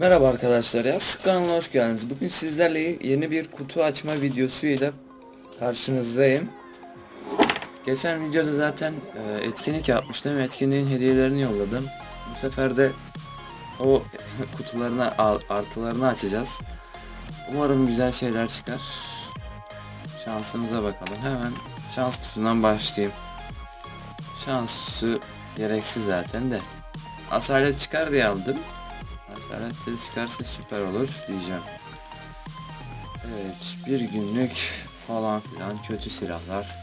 Merhaba arkadaşlar ya Sık kanalına hoş geldiniz. Bugün sizlerle yeni bir kutu açma videosuyla karşınızdayım. Geçen videoda zaten e, etkinlik yapmıştım. Etkinliğin hediyelerini yolladım. Bu sefer de o kutularına artılarını açacağız. Umarım güzel şeyler çıkar. Şansımıza bakalım. Hemen şans kutusundan başlayayım. Şans kutusu gereksiz zaten de. Asalet çıkar diye aldım. De çıkarsa süper olur diyeceğim. Evet bir günlük falan filan kötü silahlar.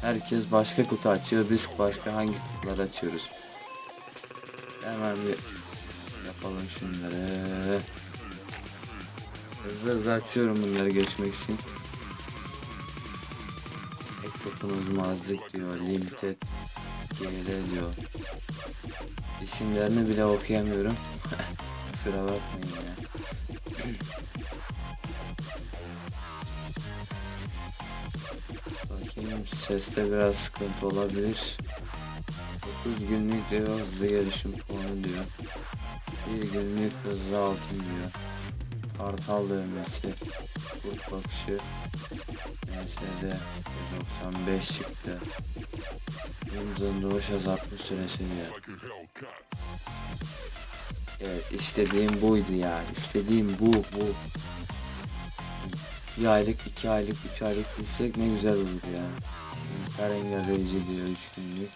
Herkes başka kutu açıyor. Biz başka hangi kutular açıyoruz? Hemen bir yapalım şunları. Hızlı hızlı açıyorum bunları geçmek için. Ek kutumuz mazlık diyor. Limited. GL diyor. İsimlerini bile okuyamıyorum. Kusura bakmayın ya. Bakayım seste biraz sıkıntı olabilir. 9 günlük diyor hızlı gelişim puanı diyor. Bir günlük hızlı altın diyor. Kartal dövmesi. Kurt bakışı. MSD 95 çıktı. Yıldızın doğuş azaltma süresi diyor. Evet istediğim buydu ya. İstediğim bu bu. Bir aylık, iki aylık, üç aylık gitsek ne güzel olur ya. Her engelleyici diyor üç günlük.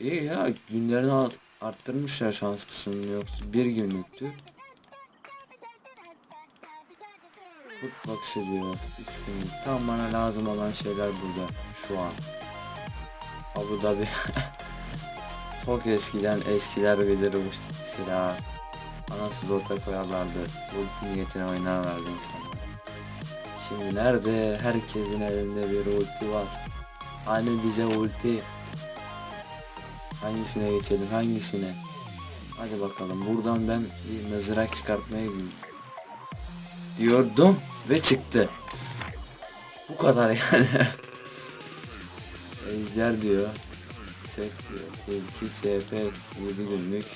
İyi ya günlerini art- arttırmışlar şans kutusunu yoksa bir günlüktü. Kurt bakışı diyor. Üç günlük. Tam bana lazım olan şeyler burada şu an. Abu Dhabi. Çok eskiden eskiler bilir bu silah. Anası dota koyarlardı. Ulti niyetine oynarlardı insanlar. Şimdi nerede? Herkesin elinde bir ulti var. Hani bize ulti. Hangisine geçelim? Hangisine? Hadi bakalım. Buradan ben bir mızrak çıkartmaya diyordum ve çıktı. Bu kadar yani. Ejder diyor. Diyor. Tilki SP 7 günlük.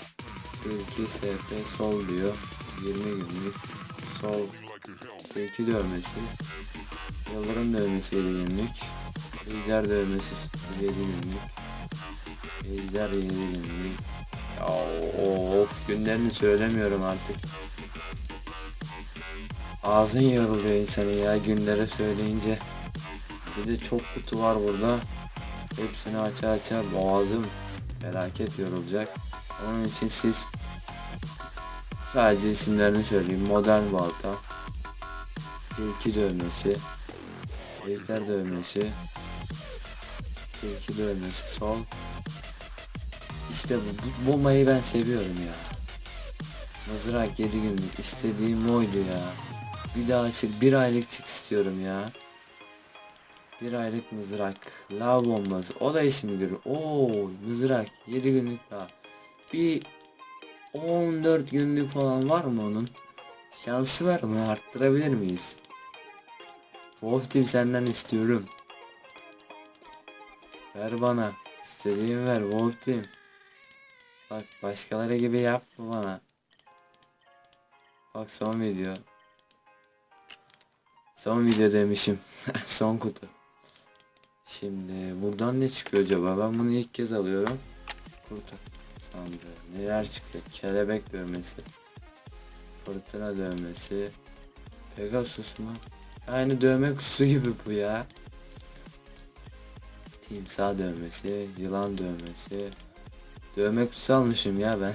Tilki SP sol diyor. 20 günlük. Sol. Tilki dövmesi. Yıldırım dövmesi 7 günlük. Ejder dövmesi 7 günlük. Ejder 7 günlük. Ya of günlerini söylemiyorum artık. Ağzın yoruluyor insanın ya günlere söyleyince. Bir de çok kutu var burada. Hepsini aça aça boğazım felaket yorulacak. Onun için siz sadece isimlerini söyleyeyim. Modern balta, tilki dövmesi, ejder dövmesi, tilki dövmesi sol. İşte bu, bu bombayı ben seviyorum ya. Mızrak 7 günlük istediğim oydu ya. Bir daha çık bir aylık çık istiyorum ya. Bir aylık mızrak. Lav bombası. O da işimi görür. Oo mızrak. 7 günlük daha. Bir 14 günlük falan var mı onun? Şansı var mı? Arttırabilir miyiz? Wolf Team senden istiyorum. Ver bana. İstediğimi ver Wolf Team. Bak başkaları gibi yapma bana. Bak son video. Son video demişim. son kutu. Şimdi buradan ne çıkıyor acaba? Ben bunu ilk kez alıyorum. Kurta sandığı. Neler çıkıyor? Kelebek dövmesi. Fırtına dövmesi. Pegasus mu? Aynı dövme kutusu gibi bu ya. Timsah dövmesi. Yılan dövmesi. Dövme kutusu almışım ya ben.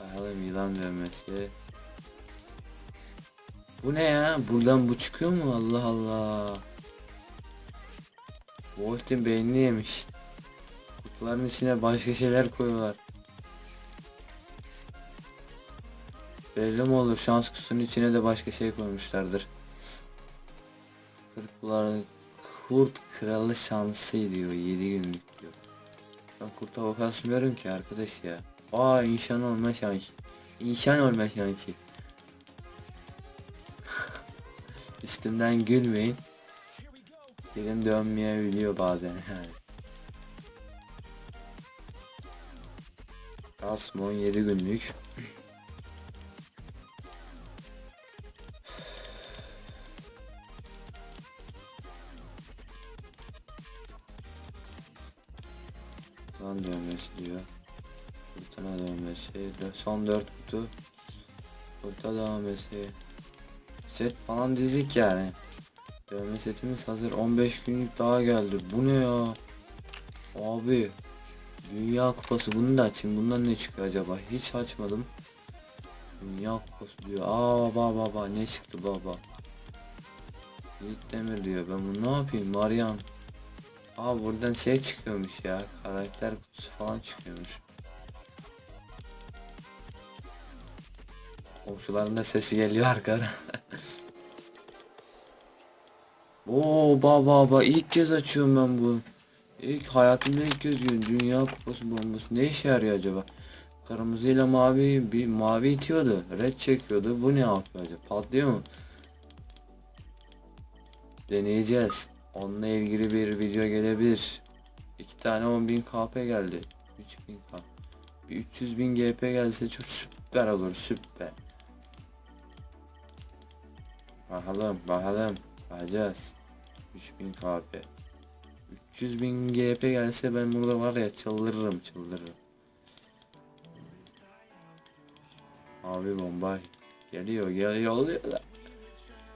Bakalım yılan dövmesi. Bu ne ya? Buradan bu çıkıyor mu? Allah Allah. Wolf'in beynini yemiş. Kutuların içine başka şeyler koyuyorlar. Belli mi olur? Şans kutusunun içine de başka şey koymuşlardır. Kırklar Kurt kralı şansı diyor 7 günlük diyor. Ben kurta bakasmıyorum ki arkadaş ya. Aa insan olma şansı. İnsan olma şansı. Üstümden gülmeyin. Dilim dönmeyebiliyor bazen. Rasmon 7 günlük. Lan dövmesi diyor. Fırtına dövmesi. Dö- Son 4 kutu. Fırtına dövmesi. Set falan dizik yani. Dövme setimiz hazır. 15 günlük daha geldi. Bu ne ya? Abi. Dünya kupası bunu da açayım. Bundan ne çıkıyor acaba? Hiç açmadım. Dünya kupası diyor. Aa baba baba ne çıktı baba? Yiğit Demir diyor. Ben bunu ne yapayım? Marian. Aa buradan şey çıkıyormuş ya. Karakter kutusu falan çıkıyormuş. Komşuların da sesi geliyor arkada. Oo baba baba ilk kez açıyorum ben bu. İlk hayatımda ilk kez görüyorum. Dünya kupası bombası. Ne işe yarıyor acaba? Kırmızıyla mavi bir mavi itiyordu. Red çekiyordu. Bu ne yapıyor acaba? Patlıyor mu? Deneyeceğiz. Onunla ilgili bir video gelebilir. İki tane 10.000 KP geldi. 3000 K. Bir 300.000 GP gelse çok süper olur süper. Bakalım bakalım. Bakacağız. 3000 KP. 300.000 GP gelse ben burada var ya çıldırırım çıldırırım. Abi bomba geliyor geliyor oluyor da.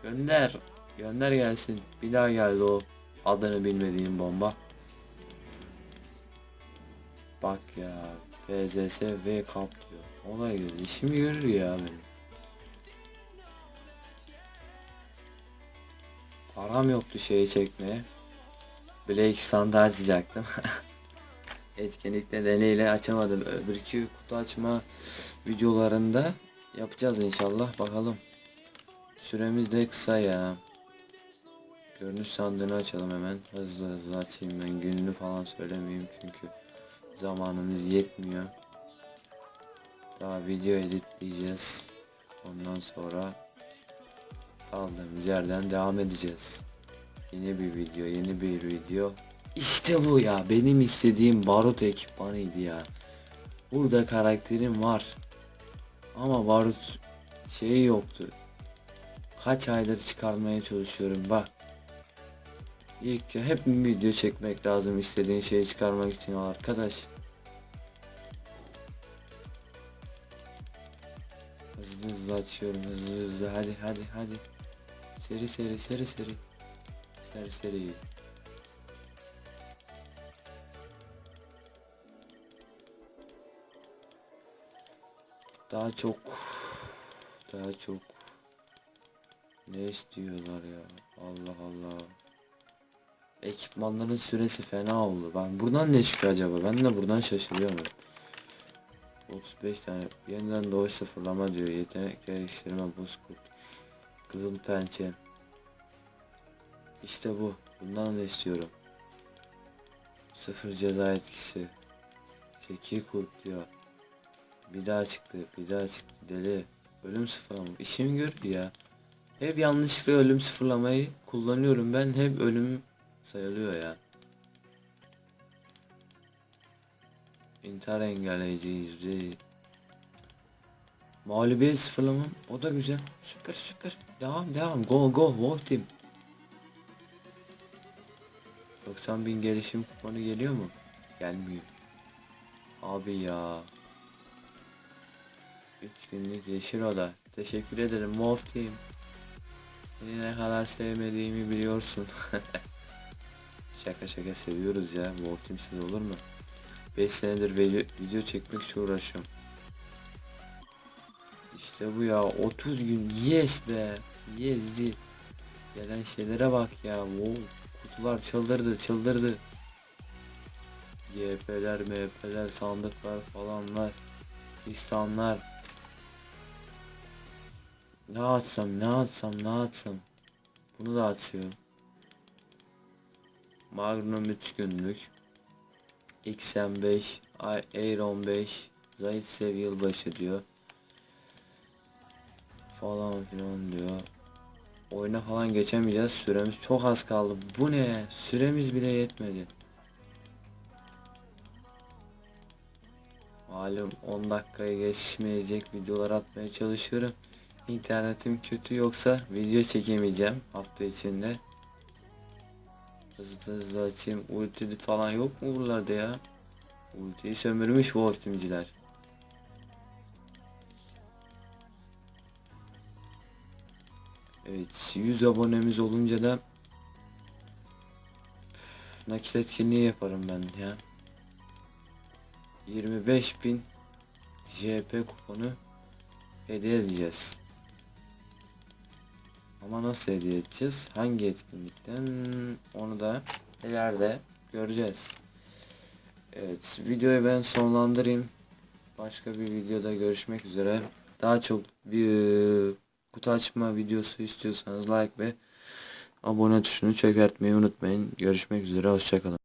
Gönder. Gönder gelsin. Bir daha geldi o adını bilmediğim bomba. Bak ya. PZS V Cup diyor. Olay görüyor. İşimi görür ya benim. Param yoktu şeyi çekmeye. Blake sandığı açacaktım. Etkinlik nedeniyle açamadım. Öbürkü kutu açma videolarında yapacağız inşallah. Bakalım. Süremiz de kısa ya. Görünüş sandığını açalım hemen. Hızlı hızlı açayım ben. Gününü falan söylemeyeyim çünkü zamanımız yetmiyor. Daha video editleyeceğiz. Ondan sonra kaldığımız yerden devam edeceğiz. Yeni bir video, yeni bir video. İşte bu ya. Benim istediğim barut ekipmanıydı ya. Burada karakterim var. Ama barut şeyi yoktu. Kaç aydır çıkarmaya çalışıyorum bak. İlk hep video çekmek lazım istediğin şeyi çıkarmak için arkadaş. Hızlı hızlı açıyorum hızlı hızlı hadi hadi hadi. Seri seri seri seri. Seri seri. Daha çok daha çok. Ne istiyorlar ya? Allah Allah. Ekipmanların süresi fena oldu. Ben buradan ne çıkıyor acaba? Ben de buradan şaşırıyorum. 35 tane yeniden doğuş sıfırlama diyor. Yetenek geliştirme bozkurt kızıl pençe işte bu bundan da istiyorum sıfır ceza etkisi Zeki kurt diyor bir daha çıktı, bir daha çıktı deli. Ölüm sıfırlama. İşimi görür ya. Hep yanlışlıkla ölüm sıfırlamayı kullanıyorum ben. Hep ölüm sayılıyor ya. İntihar engelleyici yüzde. Mağlubiyet sıfırlamam. O da güzel. Süper süper. Devam devam. Go go. Wolf team. 90 bin gelişim kuponu geliyor mu? Gelmiyor. Abi ya. 3 günlük yeşil oda. Teşekkür ederim Wolf Team. Seni ne kadar sevmediğimi biliyorsun. şaka şaka seviyoruz ya. Wolf Team siz olur mu? 5 senedir video, video çekmek için uğraşıyorum. İşte bu ya 30 gün. Yes be. Yes Gelen şeylere bak ya. Wow. Kutular çıldırdı çıldırdı. YP'ler MP'ler sandıklar falanlar İnsanlar. Ne atsam ne atsam ne atsam? Bunu da atıyorum. Magnum 3 günlük. XM5 Air 15 Zayt sev yılbaşı diyor Falan filan diyor Oyuna falan geçemeyeceğiz süremiz çok az kaldı bu ne süremiz bile yetmedi Malum 10 dakikaya geçmeyecek videolar atmaya çalışıyorum. İnternetim kötü yoksa video çekemeyeceğim hafta içinde. Hızlı hızlı açayım. Ulti falan yok mu buralarda ya? Ultiyi sömürmüş bu optimciler. Evet 100 abonemiz olunca da nakit etkinliği yaparım ben ya. 25.000 JP kuponu hediye edeceğiz. Ama nasıl hediye edeceğiz? Hangi etkinlikten? Onu da ileride göreceğiz. Evet, videoyu ben sonlandırayım. Başka bir videoda görüşmek üzere. Daha çok bir kutu açma videosu istiyorsanız like ve abone tuşunu çökertmeyi unutmayın. Görüşmek üzere, hoşçakalın.